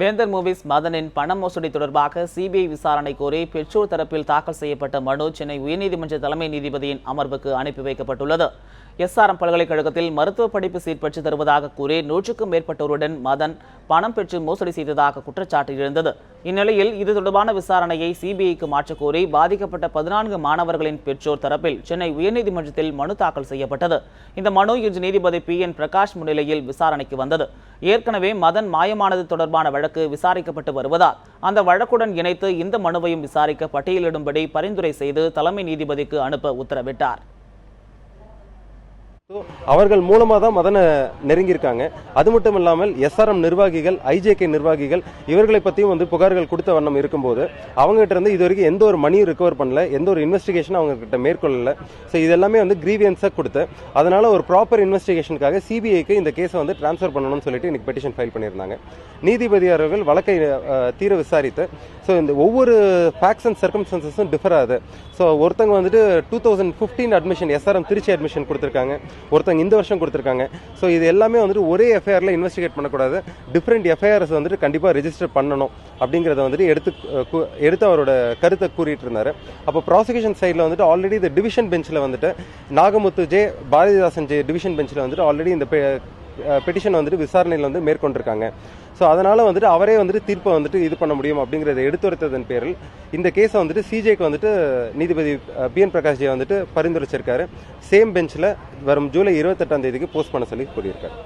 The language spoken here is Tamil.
வேந்தர் மூவிஸ் மதனின் பண மோசடி தொடர்பாக சிபிஐ விசாரணை கோரி பெற்றோர் தரப்பில் தாக்கல் செய்யப்பட்ட மனு சென்னை உயர்நீதிமன்ற தலைமை நீதிபதியின் அமர்வுக்கு அனுப்பி வைக்கப்பட்டுள்ளது. எஸ்ஆர்எம் பல்கலைக்கழகத்தில் மருத்துவ படிப்பு சீட் பெற்று தருவதாக கூறி நூற்றுக்கும் மேற்பட்டோருடன் மதன் பணம் பெற்று மோசடி செய்ததாக குற்றச்சாட்டு இருந்தது இந்நிலையில் இது தொடர்பான விசாரணையை சிபிஐக்கு மாற்றக்கோரி பாதிக்கப்பட்ட பதினான்கு மாணவர்களின் பெற்றோர் தரப்பில் சென்னை உயர்நீதிமன்றத்தில் மனு தாக்கல் செய்யப்பட்டது. இந்த மனு இன்று நீதிபதி பி. என். பிரகாஷ் முன்னிலையில் விசாரணைக்கு வந்தது. ஏற்கனவே மதன் மாயமானது தொடர்பான வழக்கு விசாரிக்கப்பட்டு வருவதால் அந்த வழக்குடன் இணைத்து இந்த மனுவையும் விசாரிக்க பட்டியலிடும்படி பரிந்துரை செய்து தலைமை நீதிபதிக்கு அனுப்ப உத்தரவிட்டார். அவர்கள் மூலமாக தான் மதனை நெருங்கியிருக்காங்க. அது மட்டும் இல்லாமல் எஸ்ஆர்எம் நிர்வாகிகள் ஐஜேகே நிர்வாகிகள் இவர்களை பற்றியும் வந்து புகார்கள் கொடுத்த வண்ணம் இருக்கும்போது அவங்ககிட்ட இருந்து இது வரைக்கும் எந்த ஒரு மணியும் ரிகவர் பண்ணல எந்த ஒரு இன்வெஸ்டிகேஷன் அவங்ககிட்ட மேற்கொள்ளல. ஸோ இது எல்லாமே வந்து கிரீவியன்ஸாக கொடுத்து அதனால் ஒரு ப்ராப்பர் இன்வெஸ்டிகேஷனுக்காக சிபிஐக்கு இந்த கேஸை வந்து ட்ரான்ஸ்ஃபர் பண்ணணும்னு சொல்லிட்டு இன்னைக்கு பெட்டிஷன் ஃபைல் பண்ணியிருந்தாங்க. நீதிபதி அவர்கள் வழக்கை தீர விசாரித்து ஸோ இந்த ஒவ்வொரு ஃபேக்ஸ் அண்ட் சர்க்கம்ஸ்டன்சஸும் டிஃபர் ஆகுது. ஸோ ஒருத்தங்க வந்துட்டு two thousand fifteen admission SRM Trichy admission கொடுத்துருக்காங்க. ஒருத்தங்க இந்த வருஷம் கொடுத்துருக்காங்க. ஸோ இது எல்லாமே வந்துட்டு ஒரே எஃப்ஐஆரில் இன்வெஸ்டிகேட் பண்ணக்கூடாது. டிஃப்ரெண்ட் எஃப்ஐஆர்ஸ் வந்துட்டு கண்டிப்பாக ரெஜிஸ்டர் பண்ணணும் அப்படிங்கிறத வந்துட்டு எடுத்து எடுத்து அவரோட கருத்தை கூறிட்டு இருந்தார். அப்போ ப்ராசிக்யூஷன் சைடில் வந்துட்டு ஆல்ரெடி இந்த டிவிஷன் பெஞ்சில் வந்துட்டு Nagamuthu J Bharathidasan J division பெஞ்சில் வந்துட்டு ஆல்ரெடி இந்த பெட்டிஷன் வந்துட்டு விசாரணையில் வந்து மேற்கொண்டிருக்காங்க. ஸோ அதனால் வந்துட்டு அவரே வந்துட்டு தீர்ப்பை வந்துட்டு இது பண்ண முடியும் அப்படிங்கிறத எடுத்துரைத்ததன் பேரில் இந்த கேஸை வந்துட்டு சிஜேக்கு வந்துட்டு நீதிபதி பி என் பிரகாஷ் ஜே வந்துட்டு பரிந்துரைச்சிருக்காரு. சேம் பெஞ்சில் வரும் ஜூலை இருபத்தெட்டாம் தேதிக்கு போஸ்ட் பண்ண சொல்லி கூறியிருக்காரு.